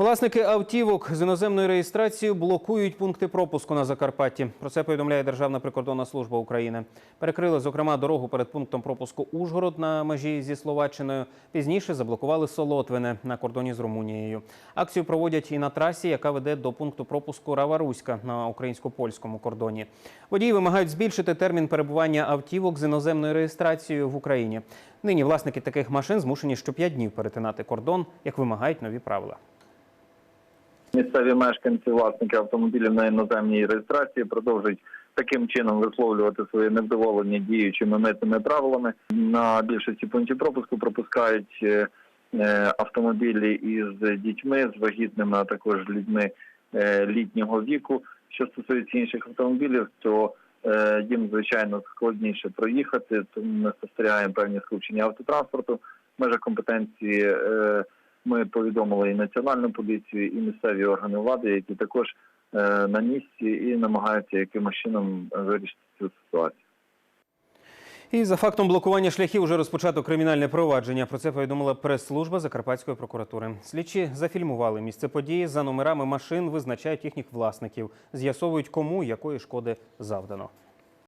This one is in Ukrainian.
Власники автівок з іноземною реєстрацією блокують пункти пропуску на Закарпатті. Про це повідомляє Державна прикордонна служба України. Перекрили, зокрема, дорогу перед пунктом пропуску Ужгород на межі зі Словаччиною. Пізніше заблокували Солотвине на кордоні з Румунією. Акцію проводять і на трасі, яка веде до пункту пропуску Раваруська на українсько-польському кордоні. Водії вимагають збільшити термін перебування автівок з іноземною реєстрацією в Україні. Нині власники таких машин змушені щоп'ять днів перетинати кордон, як вимагають нові правила. Місцеві мешканці, власники автомобілів на іноземній реєстрації продовжують таким чином висловлювати своє невдоволення діючими митними правилами. На більшості пунктів пропуску пропускають е, е, автомобілі із дітьми, з вагітними, а також людьми е, літнього віку. Що стосується інших автомобілів, то їм звичайно складніше проїхати, тому ми спостерігаємо певні скупчення автотранспорту. В межах компетенції ми повідомили і національну поліцію, і місцеві органи влади, які також е, на місці і намагаються якимось чином вирішити цю ситуацію. І за фактом блокування шляхів вже розпочато кримінальне провадження. Про це повідомила прес-служба Закарпатської прокуратури. Слідчі зафільмували місце події за номерами машин, визначають їхніх власників, з'ясовують, кому якої шкоди завдано.